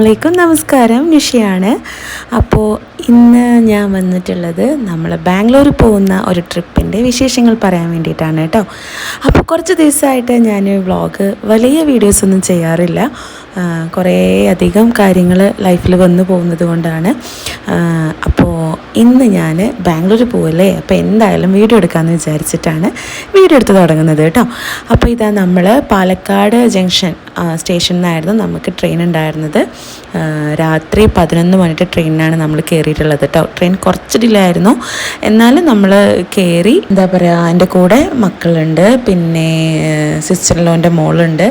വലൈക്കും നമസ്കാരം. നിഷയാണ്. അപ്പോൾ ഇന്ന് ഞാൻ വന്നിട്ടുള്ളത് നമ്മൾ ബാംഗ്ലൂർ പോകുന്ന ഒരു ട്രിപ്പിന്റെ വിശേഷങ്ങൾ പറയാൻ വേണ്ടിയിട്ടാണ് കേട്ടോ. അപ്പോൾ കുറച്ച് ദിവസമായിട്ട് ഞാൻ വ്ളോഗ് വലിയ വീഡിയോസ് ഒന്നും ചെയ്യാറില്ല. കുറേ അധികം കാര്യങ്ങൾ ലൈഫിൽ വന്നു പോകുന്നത് കൊണ്ടാണ്. അപ്പോൾ ഇന്ന് ഞാൻ ബാംഗ്ലൂർ പോവല്ലേ? അപ്പോൾ എന്തായാലും വീഡിയോ എടുക്കാമെന്ന് വിചാരിച്ചിട്ടാണ് വീഡിയോ എടുത്ത് തുടങ്ങുന്നത് കേട്ടോ. അപ്പോൾ ഇതാ നമ്മൾ പാലക്കാട് ജംഗ്ഷൻ സ്റ്റേഷനിൽ നിന്നായിരുന്നു നമുക്ക് ട്രെയിൻ ഉണ്ടായിരുന്നത്. രാത്രി പതിനൊന്ന് മണിയുടെ ട്രെയിനിനാണ് നമ്മൾ കയറിയിട്ടുള്ളത് കേട്ടോ. ട്രെയിൻ കുറച്ച് ഡിലേ ആയിരുന്നു. എന്നാലും നമ്മൾ കയറി എന്താ പറയുക എന്റെ കൂടെ മക്കളുണ്ട്. പിന്നെ സിസ്റ്ററിലോന്റെ മോളുണ്ട്.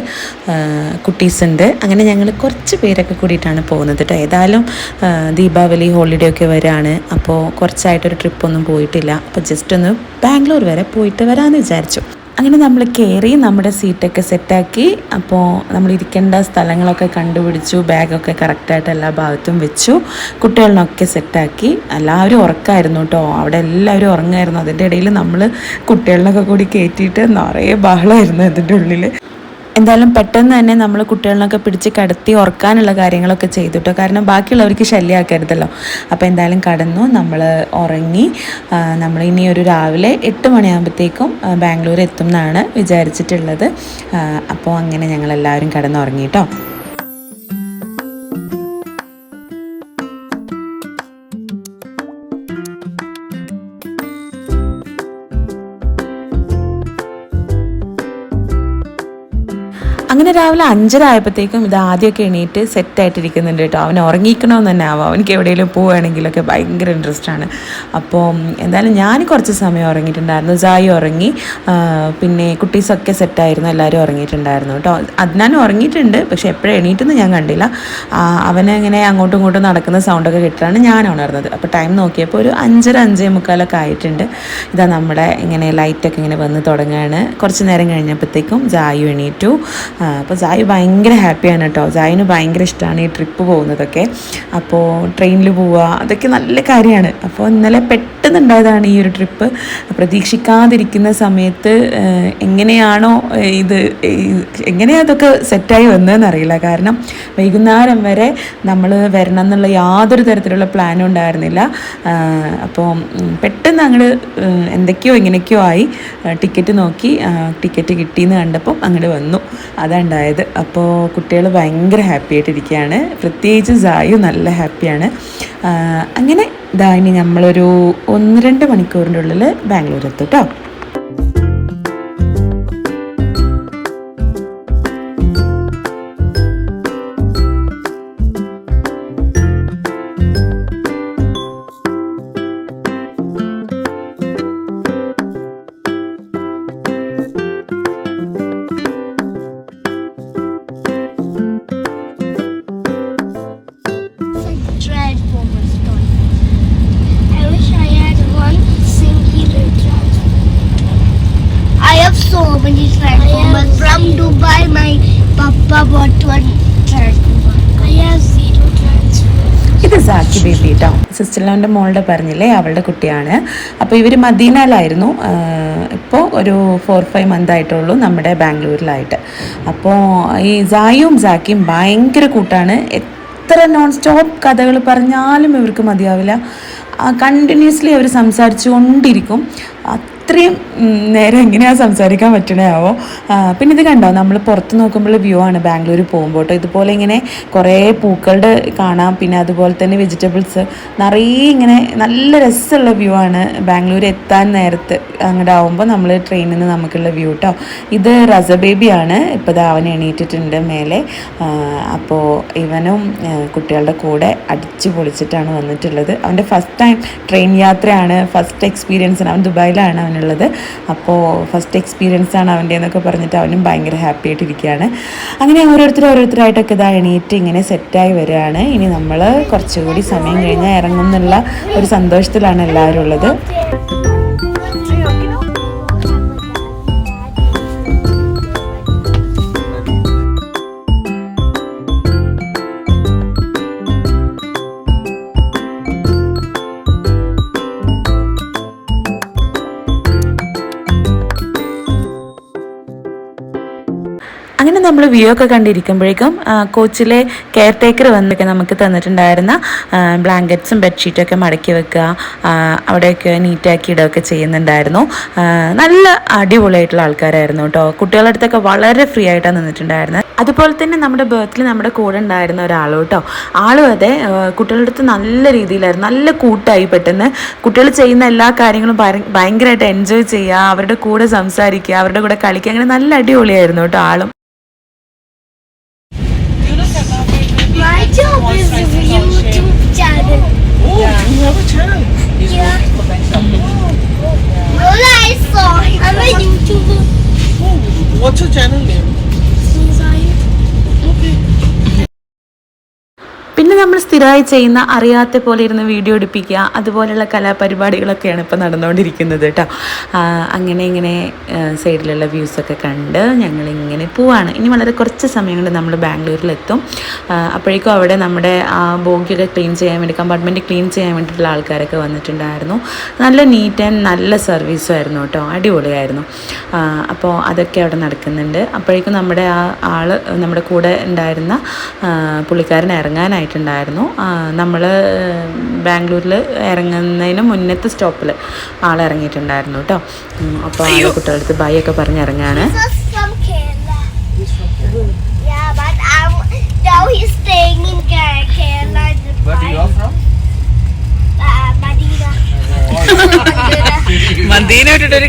കുട്ടീസ് ഉണ്ട് അങ്ങനെ ഞങ്ങൾ കുറച്ച് പേരൊക്കെ കൂടിയിട്ടാണ് പോകുന്നത് കേട്ടോ. ഏതായാലും ദീപാവലി ഹോളിഡേ ഒക്കെ വരാണ്. അപ്പോൾ കുറച്ചായിട്ടൊരു ട്രിപ്പൊന്നും പോയിട്ടില്ല. അപ്പോൾ ജസ്റ്റ് ഒന്ന് ബാംഗ്ലൂർ വരെ പോയിട്ട് വരാമെന്ന് വിചാരിച്ചു. അങ്ങനെ നമ്മൾ കയറി നമ്മുടെ സീറ്റൊക്കെ സെറ്റാക്കി. അപ്പോൾ നമ്മൾ ഇരിക്കേണ്ട സ്ഥലങ്ങളൊക്കെ കണ്ടുപിടിച്ചു. ബാഗൊക്കെ കറക്റ്റായിട്ട് എല്ലാ ഭാഗത്തും വെച്ചു. കുട്ടികളിനൊക്കെ സെറ്റാക്കി. എല്ലാവരും ഉറക്കമായിരുന്നു കേട്ടോ അവിടെ എല്ലാവരും ഉറങ്ങായിരുന്നു. അതിന്റെ ഇടയിൽ നമ്മൾ കുട്ടികളിനൊക്കെ കൂടി കയറ്റിയിട്ട് നിറയെ ബഹളമായിരുന്നു അതിന്റെ ഉള്ളിൽ എന്തായാലും പെട്ടെന്ന് തന്നെ നമ്മൾ കുട്ടികളിനൊക്കെ പിടിച്ച് കടത്തി ഉറക്കാനുള്ള കാര്യങ്ങളൊക്കെ ചെയ്തു കേട്ടോ കാരണം ബാക്കിയുള്ളവർക്ക് ശല്യമാക്കരുതല്ലോ. അപ്പോൾ എന്തായാലും കടന്നു നമ്മൾ ഉറങ്ങി നമ്മൾ ഇനി ഒരു രാവിലെ എട്ട് മണിയാകുമ്പോഴത്തേക്കും ബാംഗ്ലൂർ എത്തും എന്നാണ് വിചാരിച്ചിട്ടുള്ളത്. അപ്പോൾ അങ്ങനെ ഞങ്ങളെല്ലാവരും കടന്നുറങ്ങി കേട്ടോ അങ്ങനെ രാവിലെ അഞ്ചര ആയപ്പോഴത്തേക്കും ഇത് ആദ്യമൊക്കെ എണീറ്റ് സെറ്റായിട്ടിരിക്കുന്നുണ്ട് കേട്ടോ. അവൻ ഉറങ്ങിക്കണമെന്ന് തന്നെ ആവാം. അവനക്ക് എവിടെയെങ്കിലും പോവുകയാണെങ്കിലൊക്കെ ഭയങ്കര ഇൻട്രസ്റ്റ് ആണ്. അപ്പോൾ എന്തായാലും ഞാൻ കുറച്ച് സമയം ഉറങ്ങിയിട്ടുണ്ടായിരുന്നു. ജായി ഉറങ്ങി. പിന്നെ കുട്ടീസൊക്കെ സെറ്റായിരുന്നു എല്ലാവരും ഉറങ്ങിയിട്ടുണ്ടായിരുന്നു കേട്ടോ. ഞാൻ ഉറങ്ങിയിട്ടുണ്ട്. പക്ഷെ എപ്പോഴും എണീറ്റെന്ന് ഞാൻ കണ്ടില്ല. അവനെ ഇങ്ങനെ അങ്ങോട്ടും ഇങ്ങോട്ടും നടക്കുന്ന സൗണ്ടൊക്കെ കേട്ടിട്ടാണ് ഞാൻ ഉണർന്നത്. അപ്പോൾ ടൈം നോക്കിയപ്പോൾ ഒരു അഞ്ചര അഞ്ചേ മുക്കാലൊക്കെ ആയിട്ടുണ്ട്. ഇതാ നമ്മുടെ ഇങ്ങനെ ലൈറ്റൊക്കെ ഇങ്ങനെ വന്ന് തുടങ്ങുകയാണ് കുറച്ച് നേരം കഴിഞ്ഞപ്പോഴത്തേക്കും ജായു എണീറ്റു. അപ്പോൾ ജായു ഭയങ്കര ഹാപ്പിയാണ് കേട്ടോ. സായിന് ഭയങ്കര ഇഷ്ടമാണ് ഈ ട്രിപ്പ് പോകുന്നതൊക്കെ. അപ്പോൾ ട്രെയിനിൽ പോവുക അതൊക്കെ നല്ല കാര്യമാണ്. അപ്പോൾ ഇന്നലെ പെട്ടെന്ന് ഉണ്ടായതാണ് ഈ ഒരു ട്രിപ്പ് പ്രതീക്ഷിക്കാതിരിക്കുന്ന സമയത്ത് എങ്ങനെയാണോ ഇത് എങ്ങനെയാണ് അതൊക്കെ സെറ്റായി വന്നതെന്ന് അറിയില്ല. കാരണം വൈകുന്നേരം വരെ നമ്മൾ വരണം എന്നുള്ള യാതൊരു തരത്തിലുള്ള പ്ലാനും ഉണ്ടായിരുന്നില്ല. അപ്പോൾ പെട്ടെന്ന് അങ്ങോട്ട് എന്തൊക്കെയോ എങ്ങനെയൊക്കെയോ ആയി. ടിക്കറ്റ് നോക്കി ടിക്കറ്റ് കിട്ടിയെന്ന് കണ്ടപ്പോൾ അങ്ങോട്ട് വന്നു. അതാണ് ഉണ്ടായത്. അപ്പോൾ കുട്ടികൾ ഭയങ്കര ഹാപ്പി ആയിട്ടിരിക്കുകയാണ് പ്രത്യേകിച്ച് സായു നല്ല ഹാപ്പിയാണ് അങ്ങനെ ഇതാ ഇനി നമ്മളൊരു ഒന്ന് രണ്ട് മണിക്കൂറിന്റെ ഉള്ളിൽ ബാംഗ്ലൂർ എത്തും കേട്ടോ have so but. From Dubai, my papa bought one shirt. I have zero transformers. ഇത് സാക്കി ബേബി കേട്ടോ സിസ്റ്റർലോന്റെ മോളുടെ പറഞ്ഞില്ലേ? അവളുടെ കുട്ടിയാണ്. അപ്പോൾ ഇവർ മദീനയിലായിരുന്നു. ഇപ്പോൾ ഒരു ഫോർ ഫൈവ് മന്ത് ആയിട്ടുള്ളൂ നമ്മുടെ ബാംഗ്ലൂരിലായിട്ട്. അപ്പോൾ ഈ സായും സാക്കിയും ഭയങ്കര കൂട്ടാണ്. എത്ര നോൺ സ്റ്റോപ്പ് കഥകൾ പറഞ്ഞാലും ഇവർക്ക് മതിയാവില്ല. കണ്ടിന്യൂസ്ലി അവർ സംസാരിച്ചു ഉം, നേരം എങ്ങനെയാണ് സംസാരിക്കാൻ പറ്റണയാവോ പിന്നെ ഇത് കണ്ടോ നമ്മൾ പുറത്ത് നോക്കുമ്പോൾ വ്യൂ ആണ് ബാംഗ്ലൂർ പോകുമ്പോൾ. ഇതുപോലെ ഇങ്ങനെ കുറേ പൂക്കളുടെ കാണാം പിന്നെ അതുപോലെ തന്നെ വെജിറ്റബിൾസ് നിറയെ ഇങ്ങനെ നല്ല രസമുള്ള വ്യൂ ആണ് ബാംഗ്ലൂർ എത്താൻ നേരത്ത് അങ്ങോട്ട് ആവുമ്പോൾ നമ്മൾ ട്രെയിനിൽ നിന്ന് നമുക്കുള്ള വ്യൂ കേട്ടോ ഇത് റസ ബേബിയാണ് ഇപ്പോൾ ഇത് അവൻ എണീറ്റിട്ടുണ്ട് മേലെ. അപ്പോൾ ഇവനും കുട്ടികളുടെ കൂടെ അടിച്ചു പൊളിച്ചിട്ടാണ് വന്നിട്ടുള്ളത്. അവന്റെ ഫസ്റ്റ് ടൈം ട്രെയിൻ യാത്രയാണ് ഫസ്റ്റ് എക്സ്പീരിയൻസ് അവൻ ദുബായിലാണ് അവനുള്ളത് അപ്പോൾ ഫസ്റ്റ് എക്സ്പീരിയൻസ് ആണ് അവന്റെ എന്നൊക്കെ പറഞ്ഞിട്ട് അവനും ഭയങ്കര ഹാപ്പി ആയിട്ടിരിക്കുകയാണ്. അങ്ങനെ ഓരോരുത്തർ ഓരോരുത്തരായിട്ടൊക്കെ ഇതാ എണീറ്റ് ഇങ്ങനെ സെറ്റായി വരികയാണ്. ഇനി നമ്മൾ കുറച്ചുകൂടി സമയം കഴിഞ്ഞാൽ ഇറങ്ങും എന്നുള്ള ഒരു സന്തോഷത്തിലാണ് എല്ലാവരും ഉള്ളത്. നമ്മൾ വ്യൂ ഒക്കെ കണ്ടിരിക്കുമ്പോഴേക്കും കോച്ചിലെ കെയർ ടേക്കർ വന്നൊക്കെ നമുക്ക് തന്നിട്ടുണ്ടായിരുന്ന ബ്ലാങ്കറ്റ്സും ബെഡ്ഷീറ്റൊക്കെ മടക്കി വെക്കുക അവിടെയൊക്കെ നീറ്റാക്കി ഇടുകയൊക്കെ ചെയ്യുന്നുണ്ടായിരുന്നു. നല്ല അടിപൊളിയായിട്ടുള്ള ആൾക്കാരായിരുന്നു കേട്ടോ. കുട്ടികളുടെ അടുത്തൊക്കെ വളരെ ഫ്രീ ആയിട്ടാണ് നിന്നിട്ടുണ്ടായിരുന്നത്. അതുപോലെ തന്നെ നമ്മുടെ ബർത്തിൽ നമ്മുടെ കൂടെ ഉണ്ടായിരുന്ന ഒരാളും കേട്ടോ. ആളും അതെ കുട്ടികളുടെ അടുത്ത് നല്ല രീതിയിലായിരുന്നു. നല്ല കൂട്ടായി പെട്ടെന്ന്. കുട്ടികൾ ചെയ്യുന്ന എല്ലാ കാര്യങ്ങളും ഭയ- ഭയങ്കരമായിട്ട് എൻജോയ് ചെയ്യുക അവരുടെ കൂടെ സംസാരിക്കുക അവരുടെ കൂടെ കളിക്കുക അങ്ങനെ നല്ല അടിപൊളിയായിരുന്നു കേട്ടോ ആളും. Job is YouTube channel. Oh, you have a channel. Yeah. Lola, I saw. I'm a YouTuber. Oh, what's your channel name? സ്ഥിരമായി ചെയ്യുന്ന അറിയാത്ത പോലെ ഇരുന്ന് വീഡിയോ എടുപ്പിക്കുക അതുപോലെയുള്ള കലാപരിപാടികളൊക്കെയാണ് ഇപ്പോൾ നടന്നുകൊണ്ടിരിക്കുന്നത് കേട്ടോ. അങ്ങനെ ഇങ്ങനെ സൈഡിലുള്ള വ്യൂസൊക്കെ കണ്ട് ഞങ്ങൾ ഇങ്ങനെ പോവാണ്. ഇനി വളരെ കുറച്ച് സമയം കൊണ്ട് നമ്മൾ ബാംഗ്ലൂരിലെത്തും. അപ്പോഴേക്കും അവിടെ നമ്മുടെ ആ ബോഗിയൊക്കെ ക്ലീൻ ചെയ്യാൻ വേണ്ടി കമ്പാർട്ട്മെന്റ് ക്ലീൻ ചെയ്യാൻ വേണ്ടിയിട്ടുള്ള ആൾക്കാരൊക്കെ വന്നിട്ടുണ്ടായിരുന്നു. നല്ല നീറ്റ് ആൻഡ് നല്ല സർവീസും ആയിരുന്നു കേട്ടോ. അടിപൊളിയായിരുന്നു. അപ്പോൾ അതൊക്കെ അവിടെ നടക്കുന്നുണ്ട്. അപ്പോഴേക്കും നമ്മുടെ ആ ആൾ നമ്മുടെ കൂടെ ഉണ്ടായിരുന്ന പുള്ളിക്കാരൻ ഇറങ്ങാനായിട്ടുണ്ടായിരുന്നു. നമ്മൾ ബാംഗ്ലൂരിൽ ഇറങ്ങുന്നതിന് മുന്നത്തെ സ്റ്റോപ്പിൽ ആൾ ഇറങ്ങിയിട്ടുണ്ടായിരുന്നു കേട്ടോ അപ്പോൾ ആ കുട്ടികളടുത്ത് ബൈ ഒക്കെ പറഞ്ഞ് ഇറങ്ങാണ്. This is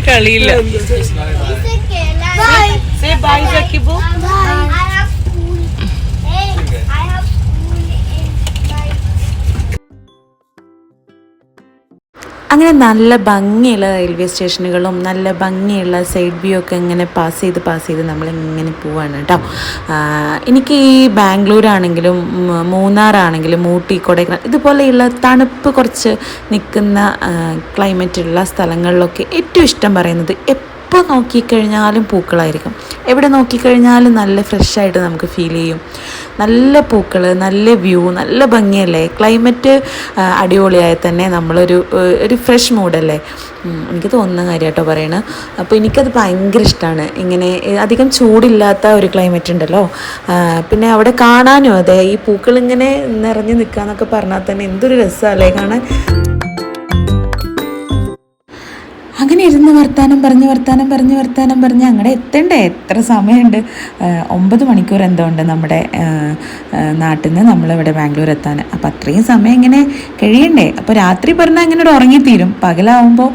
കളിയില്ല. Kerala. ബൈ but അങ്ങനെ നല്ല ഭംഗിയുള്ള റെയിൽവേ സ്റ്റേഷനുകളും നല്ല ഭംഗിയുള്ള സൈഡ് വ്യൂ ഒക്കെ ഇങ്ങനെ പാസ് ചെയ്ത് പാസ് ചെയ്ത് നമ്മൾ നമ്മളിങ്ങനെ പോവാണ് കേട്ടോ. എനിക്ക് ഈ ബാംഗ്ലൂരാണെങ്കിലും മൂന്നാറാണെങ്കിലും ഊട്ടി കൊടൈക്കനാൽ ഇതുപോലെയുള്ള തണുപ്പ് കുറച്ച് നിൽക്കുന്ന ക്ലൈമറ്റുള്ള സ്ഥലങ്ങളിലൊക്കെ ഏറ്റവും ഇഷ്ടം പറയുന്നത് എപ്പോൾ നോക്കിക്കഴിഞ്ഞാലും പൂക്കളായിരിക്കും. എവിടെ നോക്കിക്കഴിഞ്ഞാലും നല്ല ഫ്രഷായിട്ട് നമുക്ക് ഫീൽ ചെയ്യും. നല്ല പൂക്കൾ നല്ല വ്യൂ നല്ല ഭംഗിയല്ലേ? ക്ലൈമറ്റ് അടിപൊളിയായി തന്നെ നമ്മളൊരു ഒരു ഫ്രഷ് മൂഡല്ലേ എനിക്ക് തോന്നുന്ന കാര്യം കേട്ടോ പറയണത് അപ്പോൾ എനിക്കത് ഭയങ്കര ഇഷ്ടമാണ് ഇങ്ങനെ അധികം ചൂടില്ലാത്ത ഒരു ക്ലൈമറ്റ് ഉണ്ടല്ലോ. പിന്നെ അവിടെ കാണാനും അതെ ഈ പൂക്കൾ ഇങ്ങനെ നിറഞ്ഞു നിൽക്കുക എന്നൊക്കെ പറഞ്ഞാൽ തന്നെ എന്തൊരു രസമല്ലേ കാണാൻ. അങ്ങനെ ഇരുന്ന് വർത്താനം പറഞ്ഞ് വർത്താനം പറഞ്ഞ് വർത്താനം പറഞ്ഞ് അങ്ങടെ എത്തണ്ടേ? എത്ര സമയമുണ്ട് ഒമ്പത് മണിക്കൂർ എന്തോ ഉണ്ട് നമ്മുടെ നാട്ടിൽ നിന്ന് നമ്മളിവിടെ ബാംഗ്ലൂർ എത്താൻ. അപ്പം അത്രയും സമയം ഇങ്ങനെ കഴിയണ്ടേ? അപ്പോൾ രാത്രി പറഞ്ഞാൽ ഇങ്ങനെ ഒരു ഉറങ്ങിത്തീരും. പകലാവുമ്പോൾ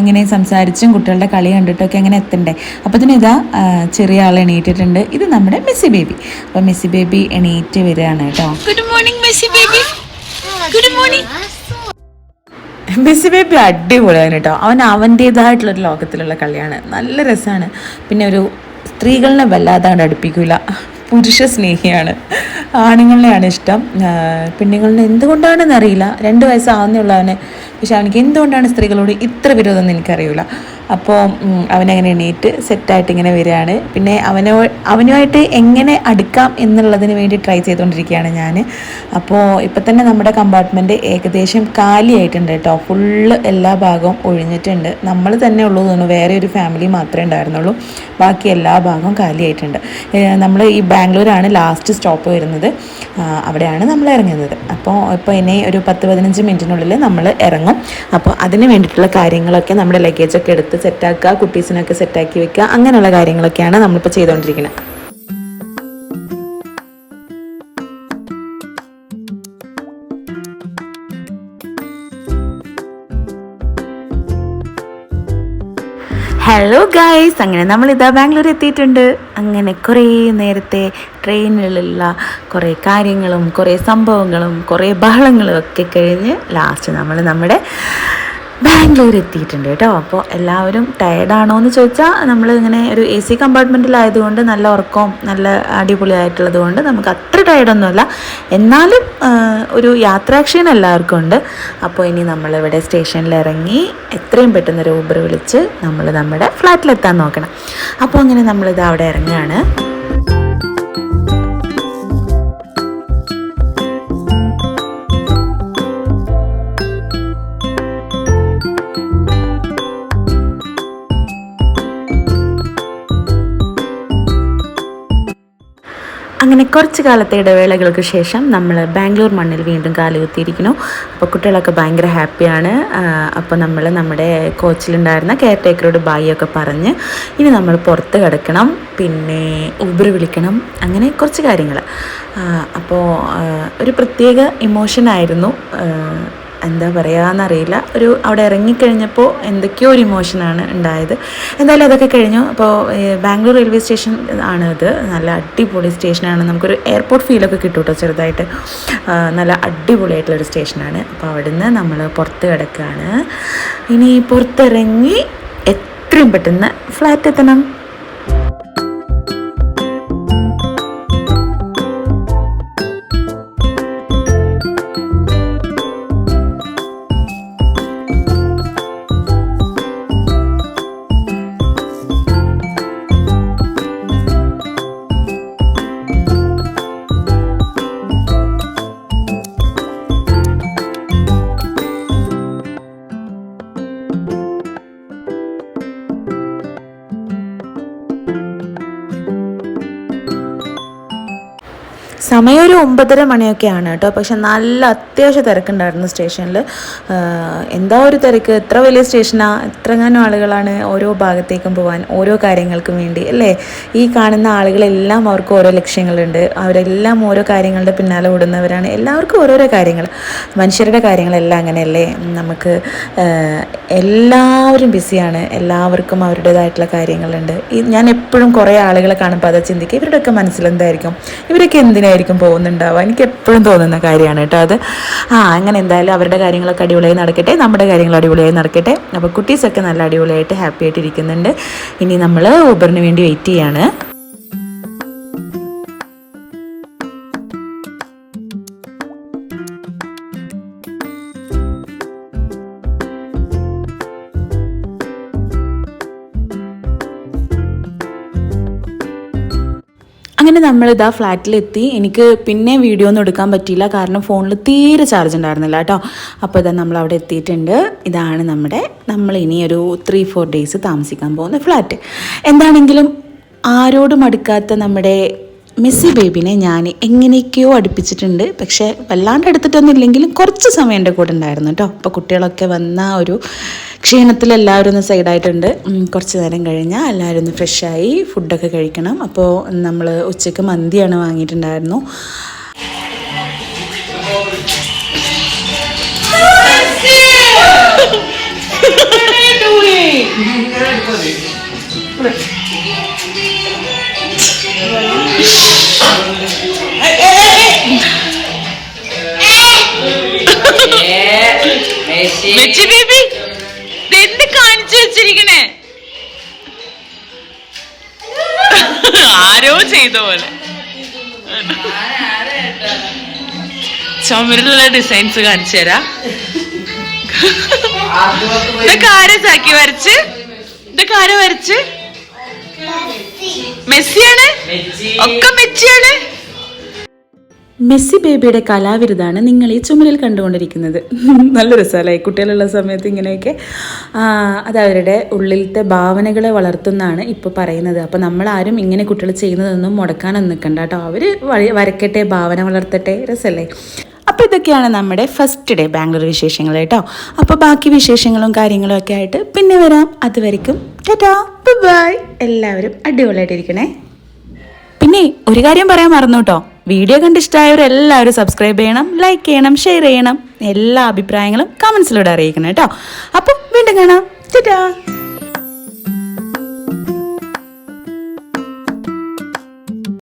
ഇങ്ങനെ സംസാരിച്ചും കുട്ടികളുടെ കളി കണ്ടിട്ടൊക്കെ അങ്ങനെ എത്തണ്ടേ? അപ്പോൾ ഇതിന് ഇതാ ചെറിയ ആൾ എണീറ്റിട്ടുണ്ട്. ഇത് നമ്മുടെ മെസ്സി ബേബി. അപ്പോൾ മെസ്സി ബേബി എണീറ്റ് വരികയാണ് കേട്ടോ. Good morning Messi baby. Good morning busy baby അടിപൊളിയാണ് കേട്ടോ. അവൻ അവന്റേതായിട്ടുള്ളൊരു ലോകത്തിലുള്ള കളിയാണ്. നല്ല രസമാണ് പിന്നെ ഒരു സ്ത്രീകളെ വല്ലാതെ അങ്ങട് അടുപ്പിക്കില്ല പുരുഷ സ്നേഹിയാണ്. ആണുങ്ങളെയാണ് ഇഷ്ടം. പെണ്ണുങ്ങളെ എന്തുകൊണ്ടാണെന്ന് അറിയില്ല രണ്ട് വയസ്സാവുന്നേ ഉള്ളൂ അവന്. പക്ഷെ അവനിക്ക് എന്തുകൊണ്ടാണ് സ്ത്രീകളോട് ഇത്ര വിരോധം എന്ന് എനിക്കറിയില്ല അപ്പോൾ അവനങ്ങനെ എണീറ്റ് സെറ്റായിട്ട് ഇങ്ങനെ വരികയാണ്. പിന്നെ അവനോ അവനുമായിട്ട് എങ്ങനെ അടുക്കാം എന്നുള്ളതിന് വേണ്ടി ട്രൈ ചെയ്തുകൊണ്ടിരിക്കുകയാണ് ഞാൻ അപ്പോൾ ഇപ്പം തന്നെ നമ്മുടെ കമ്പാർട്ട്മെന്റ് ഏകദേശം കാലിയായിട്ടുണ്ട് കേട്ടോ. ഫുള്ള് എല്ലാ ഭാഗവും ഒഴിഞ്ഞിട്ടുണ്ട്. നമ്മൾ തന്നെ ഉള്ളൂ തോന്നുന്നു. വേറെ ഒരു ഫാമിലി മാത്രമേ ഉണ്ടായിരുന്നുള്ളൂ. ബാക്കി എല്ലാ ഭാഗവും കാലിയായിട്ടുണ്ട്. നമ്മൾ ഈ ബാംഗ്ലൂരാണ് ലാസ്റ്റ് സ്റ്റോപ്പ് വരുന്നത്. അവിടെയാണ് നമ്മൾ ഇറങ്ങുന്നത്. അപ്പോൾ ഇപ്പോൾ ഇനി ഒരു പത്ത് പതിനഞ്ച് മിനിറ്റിനുള്ളിൽ നമ്മൾ ഇറങ്ങും. അപ്പോൾ അതിന് വേണ്ടിയിട്ടുള്ള കാര്യങ്ങളൊക്കെ നമ്മുടെ ലഗേജൊക്കെ എടുത്ത് സെറ്റാക്കുക കുട്ടീസിനൊക്കെ സെറ്റാക്കി വെക്കുക അങ്ങനെയുള്ള കാര്യങ്ങളൊക്കെയാണ് നമ്മളിപ്പോൾ ചെയ്തുകൊണ്ടിരിക്കുന്നത് ഹലോ ഗൈസ് അങ്ങനെ നമ്മൾ ഇതാ ബാംഗ്ലൂർ എത്തിയിട്ടുണ്ട്. അങ്ങനെ കുറേ നേരത്തെ ട്രെയിനിലുള്ള കുറേ കാര്യങ്ങളും കുറേ സംഭവങ്ങളും കുറേ ബഹളങ്ങളും ഒക്കെ കഴിഞ്ഞ് ലാസ്റ്റ് നമ്മൾ നമ്മുടെ ബാംഗ്ലൂർ എത്തിയിട്ടുണ്ട് കേട്ടോ. അപ്പോൾ എല്ലാവരും ടയർഡാണോ എന്ന് ചോദിച്ചാൽ നമ്മൾ ഇങ്ങനെ ഒരു എ സി കമ്പാർട്ട്മെന്റിലായതുകൊണ്ട് നല്ല ഉറക്കവും നല്ല അടിപൊളിയായിട്ടുള്ളത് കൊണ്ട് നമുക്ക് അത്ര ടയർഡൊന്നുമല്ല എന്നാലും ഒരു യാത്രാക്ഷീണം എല്ലാവർക്കും ഉണ്ട്. അപ്പോൾ ഇനി നമ്മളിവിടെ സ്റ്റേഷനിൽ ഇറങ്ങി എത്രയും പെട്ടെന്ന് ഒരു ഊബർ വിളിച്ച് നമ്മൾ നമ്മുടെ ഫ്ലാറ്റിലെത്താൻ നോക്കണം. അപ്പോൾ അങ്ങനെ നമ്മളിത് അവിടെ ഇറങ്ങുകയാണ്. കുറച്ച് കാലത്തെ ഇടവേളകൾക്ക് ശേഷം നമ്മൾ ബാംഗ്ലൂർ മണ്ണിൽ വീണ്ടും കാലുകുത്തിയിരിക്കുന്നു അപ്പോൾ കുട്ടികളൊക്കെ ഭയങ്കര ഹാപ്പിയാണ്. അപ്പോൾ നമ്മൾ നമ്മുടെ കോച്ചിലുണ്ടായിരുന്ന കെയർ ടേക്കറോട് ബായിയൊക്കെ പറഞ്ഞ് ഇനി നമ്മൾ പുറത്ത് കിടക്കണം പിന്നെ ഊബർ വിളിക്കണം അങ്ങനെ കുറച്ച് കാര്യങ്ങൾ. അപ്പോൾ ഒരു പ്രത്യേക ഇമോഷനായിരുന്നു എന്താ പറയുകയെന്നറിയില്ല ഒരു അവിടെ ഇറങ്ങിക്കഴിഞ്ഞപ്പോൾ എന്തൊക്കെയോ ഒരു ഇമോഷനാണ് ഉണ്ടായത്. എന്തായാലും അതൊക്കെ കഴിഞ്ഞു. അപ്പോൾ ബാംഗ്ലൂർ റെയിൽവേ സ്റ്റേഷൻ ആണ് ഇത്. നല്ല അടിപൊളി സ്റ്റേഷനാണ് നമുക്കൊരു എയർപോർട്ട് ഫീലൊക്കെ കിട്ടും കേട്ടോ ചെറുതായിട്ട്. നല്ല അടിപൊളിയായിട്ടുള്ളൊരു സ്റ്റേഷനാണ് അപ്പോൾ അവിടുന്ന് നമ്മൾ പുറത്ത് കിടക്കുകയാണ് ഇനി പുറത്തിറങ്ങി എത്രയും പെട്ടെന്ന് ഫ്ലാറ്റ് എത്തണം. സമയം ഒരു ഒമ്പതര മണിയൊക്കെയാണ് കേട്ടോ. പക്ഷെ നല്ല അത്യാവശ്യം തിരക്കുണ്ടായിരുന്നു സ്റ്റേഷനിൽ. എന്താ ഒരു തിരക്ക്? എത്ര വലിയ സ്റ്റേഷനാണ് എത്രങ്ങാനും ആളുകളാണ് ഓരോ ഭാഗത്തേക്കും പോകാൻ ഓരോ കാര്യങ്ങൾക്കും വേണ്ടി അല്ലേ? ഈ കാണുന്ന ആളുകളെല്ലാം അവർക്ക് ഓരോ ലക്ഷ്യങ്ങളുണ്ട്. അവരെല്ലാം ഓരോ കാര്യങ്ങളുടെ പിന്നാലെ ഓടുന്നവരാണ്. എല്ലാവർക്കും ഓരോരോ കാര്യങ്ങൾ. മനുഷ്യരുടെ കാര്യങ്ങളെല്ലാം അങ്ങനെയല്ലേ? നമുക്ക് എല്ലാവരും ബിസിയാണ്. എല്ലാവർക്കും അവരുടേതായിട്ടുള്ള കാര്യങ്ങളുണ്ട്. ഞാൻ എപ്പോഴും കുറേ ആളുകളെ കാണുമ്പോൾ അത് ചിന്തിക്കുക. ഇവരുടെയൊക്കെ മനസ്സിലെന്തായിരിക്കും? ഇവരൊക്കെ എന്തിനായിരിക്കും? പോകുന്നുണ്ടാവുക എനിക്ക് എപ്പോഴും തോന്നുന്ന കാര്യമാണ് കേട്ടോ അത്. ആ അങ്ങനെ എന്തായാലും അവരുടെ കാര്യങ്ങളൊക്കെ അടിപൊളിയായി നടക്കട്ടെ. നമ്മുടെ കാര്യങ്ങൾ അടിപൊളിയായി നടക്കട്ടെ. അപ്പോൾ കുട്ടീസൊക്കെ നല്ല അടിപൊളിയായിട്ട് ഹാപ്പി ആയിട്ട് ഇരിക്കുന്നുണ്ട്. ഇനി നമ്മൾ ഊബറിന് വേണ്ടി വെയിറ്റ് ചെയ്യാണ്. അങ്ങനെ നമ്മളിതാ ഫ്ലാറ്റിലെത്തി. എനിക്ക് പിന്നെ വീഡിയോ ഒന്നും എടുക്കാൻ പറ്റിയില്ല. കാരണം ഫോണിൽ തീരെ ചാർജ് ഉണ്ടായിരുന്നില്ല കേട്ടോ. അപ്പോൾ ഇതാ നമ്മൾ അവിടെ എത്തിയിട്ടുണ്ട്. ഇതാണ് നമ്മുടെ നമ്മൾ ഇനി ഒരു ത്രീ ഫോർ ഡേയ്സ് താമസിക്കാൻ പോകുന്ന ഫ്ലാറ്റ് എന്താണെങ്കിലും ആരോടും അടുക്കാത്ത നമ്മുടെ മെസ്സി ബേബിനെ ഞാൻ എങ്ങനെയൊക്കെയോ അടുപ്പിച്ചിട്ടുണ്ട്. പക്ഷേ വല്ലാണ്ട് എടുത്തിട്ടൊന്നും ഇല്ലെങ്കിലും കുറച്ച് സമയം എന്റെ കൂടെ ഉണ്ടായിരുന്നു കേട്ടോ. അപ്പോൾ കുട്ടികളൊക്കെ വന്ന ഒരു ക്ഷീണത്തിൽ എല്ലാവരും ഒന്ന് സൈഡായിട്ടുണ്ട് കുറച്ച് നേരം കഴിഞ്ഞാൽ എല്ലാവരും ഒന്ന് ഫ്രഷായി ഫുഡൊക്കെ കഴിക്കണം. അപ്പോൾ നമ്മൾ ഉച്ചയ്ക്ക് മന്തിയാണ് വാങ്ങിയിട്ടുണ്ടായിരുന്നു. മെച്ചി ചുമരിലുള്ള ഡിസൈൻസ് കാണിച്ചു തരാം. ഇതൊക്കെ ആരാ സാക്കി വരച്ച്? ഇതൊക്കെ ആരെ വരച്ച്? മെസ്സിയാണ്? ഒക്കെ മെച്ചിയാണ് മെസ്സി ബേബിയുടെ കലാവിരുതാണ് നിങ്ങൾ ഈ ചുമരിൽ കണ്ടുകൊണ്ടിരിക്കുന്നത്. നല്ല രസമല്ലേ? കുട്ടികളുള്ള സമയത്ത് ഇങ്ങനെയൊക്കെ അത് അവരുടെ ഉള്ളിലത്തെ ഭാവനകളെ വളർത്തുന്നതാണ് ഇപ്പോൾ പറയുന്നത്. അപ്പോൾ നമ്മളാരും ഇങ്ങനെ കുട്ടികൾ ചെയ്യുന്നതൊന്നും മുടക്കാനൊന്നും നിൽക്കണ്ട കേട്ടോ. അവർ വരയ്ക്കട്ടെ ഭാവന വളർത്തട്ടെ. രസമല്ലേ? അപ്പോൾ ഇതൊക്കെയാണ് നമ്മുടെ ഫസ്റ്റ് ഡേ ബാംഗ്ലൂർ വിശേഷങ്ങൾ കേട്ടോ. അപ്പോൾ ബാക്കി വിശേഷങ്ങളും കാര്യങ്ങളും ഒക്കെ ആയിട്ട് പിന്നെ വരാം. അതുവരെക്കും ടാറ്റാ. ബൈ എല്ലാവരും അടിപൊളിയായിട്ടിരിക്കണേ പിന്നെ ഒരു കാര്യം പറയാൻ മറന്നു കേട്ടോ. വീഡിയോ കണ്ട് ഇഷ്ടമായവരെല്ലാവരും സബ്സ്ക്രൈബ് ചെയ്യണം ലൈക്ക് ചെയ്യണം ഷെയർ ചെയ്യണം. എല്ലാ അഭിപ്രായങ്ങളും കമൻസിലൂടെ അറിയിക്കണം കേട്ടോ. അപ്പം വീണ്ടും കാണാം. ടാറ്റാ.